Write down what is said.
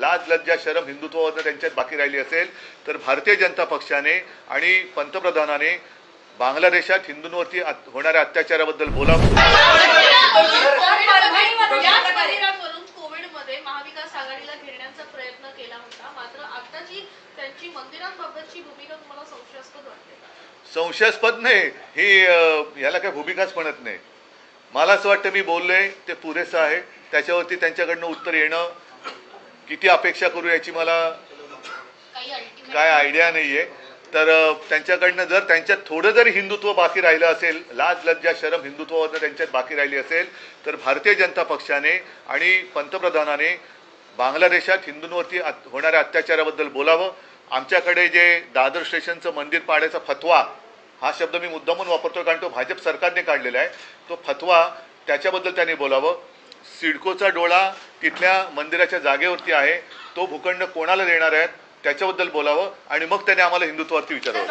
लाज लज्जा शरम हिंदुत्वाबद्दल त्यांच्यात बाकी राहिली असेल तर भारतीय जनता पक्षाने आणि पंतप्रधानाने बांगलादेशात हिंदूंवरती होणाऱ्या अत्याचाराबद्दल बोलावं महाविकास आघाडीला घेण्याचा प्रयत्न केला होता मात्र आताची त्यांची मंदिरांबाबतची भूमिका तुम्हाला संशयास्पद वाटते? संशयास्पद नाही ही याला काय भूमिकाच म्हणत नाही मला असं वाटतं मी बोललोय ते पुरेसं आहे त्याच्यावरती त्यांच्याकडनं उत्तर येणं किती अपेक्षा करू याची मला काय आयडिया नाहीये. तर अ, त्यांच्याकडनं जर त्यांच्यात थोडं जरी हिंदुत्व बाकी राहिलं असेल लाज लज्जा शरम हिंदुत्वाबद्दल त्यांच्यात बाकी राहिली असेल तर भारतीय जनता पक्षाने आणि पंतप्रधानाने बांगलादेशात हिंदूंवरती होणाऱ्या अत्याचाराबद्दल बोलावं. आमच्याकडे जे दादर स्टेशनचं मंदिर पाडायचा फतवा हा शब्द मी मुद्दामून वापरतो कारण तो भाजप सरकारने काढलेला आहे. तो फतवा त्याच्याबद्दल त्यांनी बोलावं. सिडकोचा डोळा तिथल्या मंदिराच्या जागेवरती आहे. तो भूखंड कोणाला देणार आहेत त्याच्याबद्दल बोलावं आणि मग त्याने आम्हाला हिंदुत्वावरती विचारावं.